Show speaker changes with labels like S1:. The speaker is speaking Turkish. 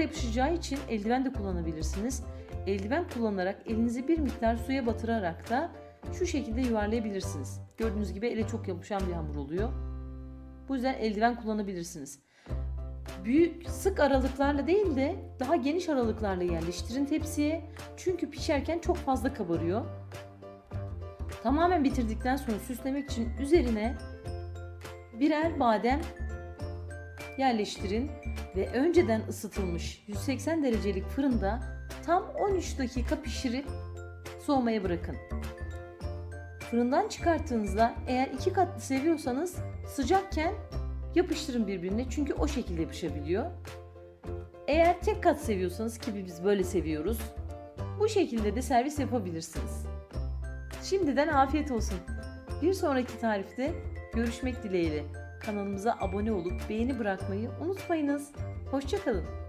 S1: fazla yapışacağı için eldiven de kullanabilirsiniz. Eldiven kullanarak elinizi bir miktar suya batırarak da şu şekilde yuvarlayabilirsiniz. Gördüğünüz gibi ele çok yapışan bir hamur oluyor. Bu yüzden eldiven kullanabilirsiniz. Büyük sık aralıklarla değil de daha geniş aralıklarla yerleştirin tepsiye. Çünkü pişerken çok fazla kabarıyor. Tamamen bitirdikten sonra süslemek için üzerine birer badem yerleştirin ve önceden ısıtılmış 180 derecelik fırında tam 13 dakika pişirip soğumaya bırakın. Fırından çıkarttığınızda eğer iki katlı seviyorsanız sıcakken yapıştırın birbirine çünkü o şekilde pişebiliyor. Eğer tek kat seviyorsanız ki biz böyle seviyoruz. Bu şekilde de servis yapabilirsiniz. Şimdiden afiyet olsun. Bir sonraki tarifte görüşmek dileğiyle. Kanalımıza abone olup beğeni bırakmayı unutmayınız. Hoşçakalın.